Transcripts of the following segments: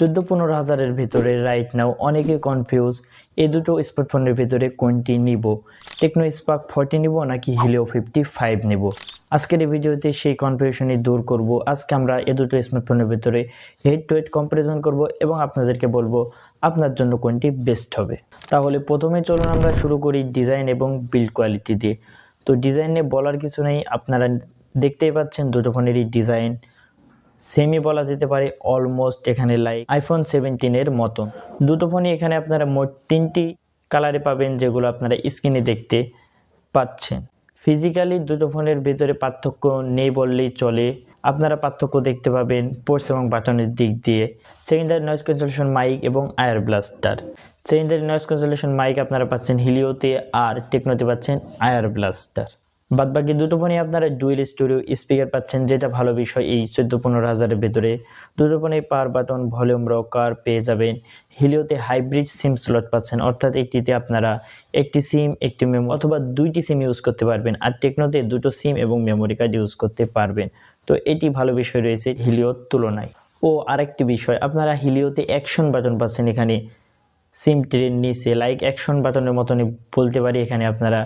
চোদ্দ পনেরো হাজারের ভিতরে রাইট নাও অনেকে কনফিউজ এই দুটো স্মার্টফোনের ভিতরে কোনটি নিব? টেকনো স্পার্ক ফর্টি নিব নাকি হিলিও ফিফটি ফাইভ নিব? আজকের এই ভিডিওতে সেই কনফিউশনই দূর করব। আজকে আমরা এ দুটো স্মার্টফোনের ভিতরে হেড টু হেড কম্পারিজন করব এবং আপনাদেরকে বলব আপনার জন্য কোনটি বেস্ট হবে। তাহলে প্রথমে চলুন আমরা শুরু করি ডিজাইন এবং বিল্ড কোয়ালিটি দিয়ে। তো ডিজাইনে বলার কিছু নেই, আপনারা দেখতেই পাচ্ছেন দুটো ফোনেরই ডিজাইন সেমি বলা যেতে পারে অলমোস্ট এখানে লাইক আইফোন সেভেন্টিনের মতন। দুটো ফোনই এখানে আপনারা মোট তিনটি কালারে পাবেন যেগুলো আপনারা স্ক্রিনে দেখতে পাচ্ছেন। ফিজিক্যালি দুটো ফোনের ভিতরে পার্থক্য নেই বললেই চলে। আপনারা পার্থক্য দেখতে পাবেন পোর্টস এবং বাটনের দিক দিয়ে। সেকেন্ডারি নয়েজ ক্যান্সেলেশন মাইক এবং ear blaster secondary noise cancellation mic আপনারা পাচ্ছেন হিলিওতে আর টেকনোতে পাচ্ছেন আয়ার ব্লাস্টার বাদবাকি দুটো ফোনই আপনারা ডুয়েল স্টুডিও স্পিকার পাচ্ছেন, যেটা ভালো বিষয়। এই চোদ্দ পনেরো হাজারের ভেতরে দুটো ফোনেই পাওয়ার বাটন ভলিউম রকার পেয়ে যাবেন। হিলিওতে হাইব্রিড সিম স্লট পাচ্ছেন, অর্থাৎ একটিতে আপনারা একটি সিম একটি মেমো অথবা দুইটি সিম ইউজ করতে পারবেন, আর টেকনোতে দুটো সিম এবং মেমোরি কার্ড ইউজ করতে পারবেন। তো এটি ভালো বিষয় রয়েছে হিলিওর তুলনায়। ও আরেকটি বিষয়, আপনারা হিলিওতে অ্যাকশন বাটন পাচ্ছেন এখানে। সিম ট্রেন নিচে লাইক অ্যাকশন বাটনের মতনই বলতে পারি, এখানে আপনারা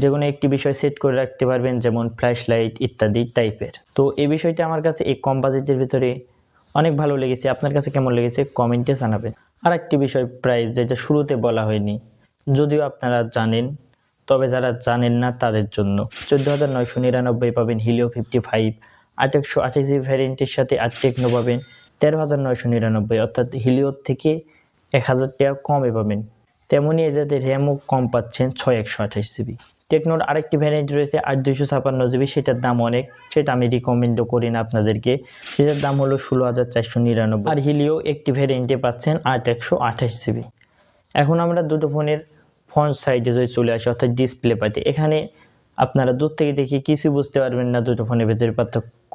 যে কোনো একটি বিষয় সেট করে রাখতে পারবেন, যেমন ফ্ল্যাশ লাইট ইত্যাদি টাইপের তো এই বিষয়টি আমার কাছে এই কম বাজেটের ভিতরে অনেক ভালো লেগেছে। আপনার কাছে কেমন লেগেছে? কমেন্টে জানাবেন। আর একটি বিষয় প্রাইস যেটা শুরুতে বলা হয়নি, যদিও আপনারা জানেন, তবে যারা জানেন না তাদের জন্য। চোদ্দ হাজার নয়শো নিরানব্বই পাবেন হিলিও ফিফটি ফাইভ আট একশো আঠাশি ভ্যারিয়েন্টের সাথে আট টেকনো পাবেন তেরো হাজার নয়শো নিরানব্বই, অর্থাৎ হিলিওর থেকে এক হাজার টাকা কমে পাবেন। তেমনই এজাতে র্যামও কম পাচ্ছেন, ছয় একশো আঠাশ জিবি টেকনোর আরেকটি ভ্যারিয়েন্ট রয়েছে আট দুইশো ছাপান্ন জিবি সেটার দাম অনেক, সেটা আমি রিকমেন্ডও করি না আপনাদেরকে। সেটার দাম হলো ষোলো হাজার চারশো নিরানব্বই। আর হিলিও একটি ভ্যারিয়েন্টে পাচ্ছেন আট একশো আঠাশ জিবি এখন আমরা দুটো ফোনের ফ্রন্ট সাইডে যদি চলে আসি, অর্থাৎ ডিসপ্লে পাতে, এখানে আপনারা দূর থেকে দেখে কিছুই বুঝতে পারবেন না দুটো ফোনের ভেতরে পার্থক্য।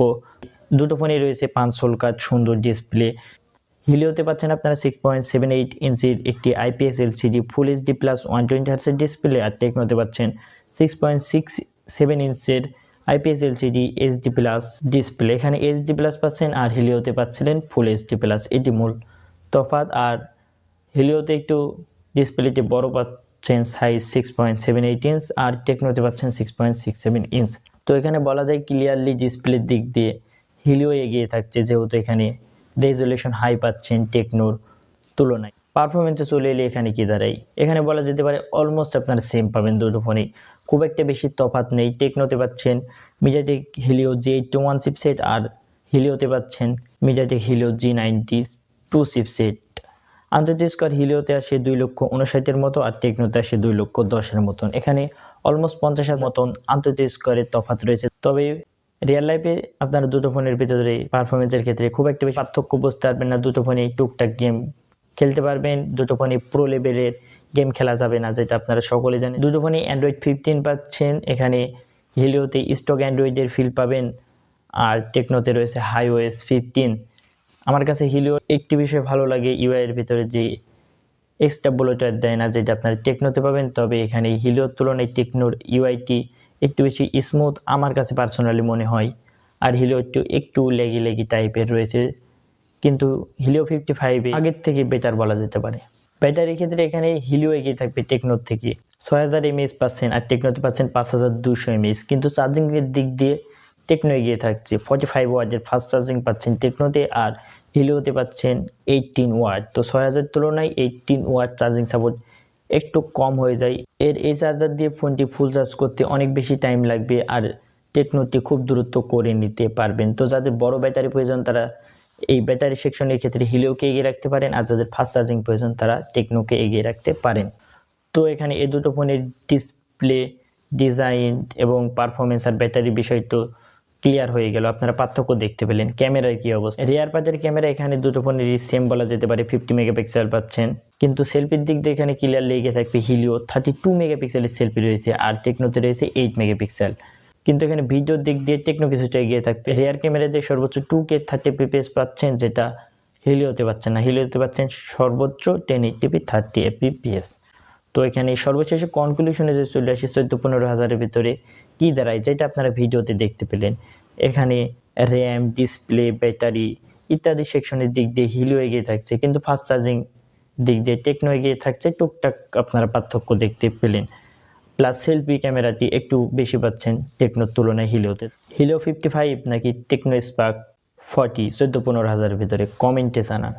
দুটো ফোনই রয়েছে পাঁচ কাজ, সুন্দর ডিসপ্লে হিলিওতে পাচ্ছেন আপনারা সিক্স পয়েন্ট সেভেন এইট ইঞ্চির একটি IPS LCD full HD plus one twenty হার্সের display আর টেকনোতে পাচ্ছেন six point six seven ইঞ্চের IPS LCD HD plus display এখানে এইচডি প্লাস পাচ্ছেন আর হিলিওতে পাচ্ছিলেন ফুল এইচডি প্লাস এটি মূল তফাৎ। আর হিলিওতে একটু ডিসপ্লেটি বড় পাচ্ছেন size six point seven eight inch আর টেকনোতে পাচ্ছেন six point six seven inch তো এখানে বলা যায় ক্লিয়ারলি ডিসপ্লের দিক দিয়ে হিলিও এগিয়ে থাকছে যেহেতু এখানে রেজুলেশন হাই পাচ্ছেন টেকনোর তুলনায়। পারফরমেন্সে চলে এলে এখানে কি দাঁড়াই এখানে বলা যেতে পারে অলমোস্ট আপনারা সেম পাবেন দুটো ফোনেই খুব একটা বেশি তফাৎ নেই। টেকনোতে পাচ্ছেন MediaTek Helio G eighty one chipset আর হিলিওতে পাচ্ছেন MediaTek Helio G ninety two chipset আন্তর্জাতিক স্কোয়ার হিলিওতে আসে দুই লক্ষ উনষাটের মতো আর টেকনোতে আসে দুই লক্ষ দশের মতন। এখানে অলমোস্ট পঞ্চাশের মতন আন্তর্জাতিক স্কোয়ারের তফাৎ রয়েছে। তবে রিয়েল লাইফে আপনারা দুটো ফোনের ভিতরে পারফরমেন্সের ক্ষেত্রে খুব একটা বেশি পার্থক্য বুঝতে পারবেন না। দুটো ফোনে টুকটাক গেম খেলতে পারবেন, দুটো ফোনে প্রো লেভেলের গেম খেলা যাবে না, যেটা আপনারা সকলে জানেন। দুটো ফোনে অ্যান্ড্রয়েড ফিফটিন পাচ্ছেন, এখানে হিলিওতে স্টক অ্যান্ড্রয়েডের ফিল পাবেন, আর টেকনোতে রয়েছে হাইওয়েস ফিফটিন আমার কাছে হিলিও একটি বিষয় ভালো লাগে ইউআইয়ের ভিতরে যে এক্সট্রা বুলেটার দেয় না, যেটা আপনারা টেকনোতে পাবেন, তবে এখানে হিলিওর তুলনায় টেকনোর ইউআইটি একটু বেশি স্মুথ আমার কাছে পার্সোনালি মনে হয়। আর হিলিও একটু একটু লেগি লেগি টাইপের রয়েছে। কিন্তু হিলিও ফিফটি ফাইভে আগের থেকে বেটার বলা যেতে পারে। ব্যাটারির ক্ষেত্রে এখানে হিলিও এগিয়ে থাকবে টেকনোর থেকে। ছয় হাজার এমএএস পাচ্ছেন আর টেকনোতে পাচ্ছেন পাঁচ হাজার দুশো এমএএস কিন্তু চার্জিংয়ের দিক দিয়ে টেকনো এগিয়ে থাকছে। ফর্টি ফাইভ ওয়ার্ডের ফাস্ট চার্জিং পাচ্ছেন টেকনোতে আর হিলিওতে পাচ্ছেন এইটিন ওয়ার্ড তো ছয় হাজার তুলনায় এইটিন ওয়ার্ড চার্জিং সাপোর্ট একটু কম হয়ে যায়। এর এই চার্জার দিয়ে ফোনটি ফুল চার্জ করতে অনেক বেশি টাইম লাগবে আর টেকনোটি খুব দ্রুত করে নিতে পারবেন। তো যাদের বড় ব্যাটারি প্রয়োজন তারা এই ব্যাটারি সেকশনের ক্ষেত্রে হিলিওকে এগিয়ে রাখতে পারেন আর যাদের ফাস্ট চার্জিং প্রয়োজন তারা টেকনোকে এগিয়ে রাখতে পারেন। তো এখানে এই দুটো ফোনের ডিসপ্লে ডিজাইন এবং পারফরমেন্স আর ব্যাটারি বিষয় তো ক্লিয়ার হয়ে গেল, আপনারা পার্থক্য দেখতে পেলেন। ক্যামেরার কি অবস্থা? রিয়ার পার্টের ক্যামেরা এখানে দুটো ফোনেরই সেম বলা যেতে পারে ফিফটি মেগাপিক্সেল পাচ্ছেন। কিন্তু সেলফির দিক দিয়ে এখানে ক্লিয়ার লেগে থাকবে হিলিও থার্টি টু মেগাপিক্সেলের সেলফি রয়েছে আর টেকনোতে রয়েছে এইট মেগাপিক্সেল কিন্তু এখানে ভিডিওর দিক দিয়ে টেকনো কিছুটা এগিয়ে থাকবে। রিয়ার ক্যামেরা দিয়ে সর্বোচ্চ টু কে থার্টি পিপিএস পাচ্ছেন, যেটা হিলিওতে পাচ্ছেন না। হিলিওতে পাচ্ছেন সর্বোচ্চ টেন এইটিপি থার্টি এপিপিএস তো এখানে সর্বশেষে কনক্লুশনে যে চলে আসি, চোদ্দ পনেরো হাজারের ভিতরে কী দাঁড়ায়, যেটা আপনারা ভিডিওতে দেখতে পেলেন। এখানে র্যাম ডিসপ্লে ব্যাটারি ইত্যাদি সেকশনের দিক দিয়ে হিলিও এগিয়ে থাকছে, কিন্তু ফাস্ট চার্জিং দিক দিয়ে টেকনো এগিয়ে থাকছে, টুকটাক আপনারা পার্থক্য দেখতে পেলেন। প্লাস সেলফি ক্যামেরাটি একটু বেশি পাচ্ছেন টেকনোর তুলনায় হিলিওতে হিলিও ফিফটি ফাইভ নাকি টেকনো স্পার্ক ফর্টি চোদ্দ পনেরো হাজারের ভিতরে কমেন্টে জানান।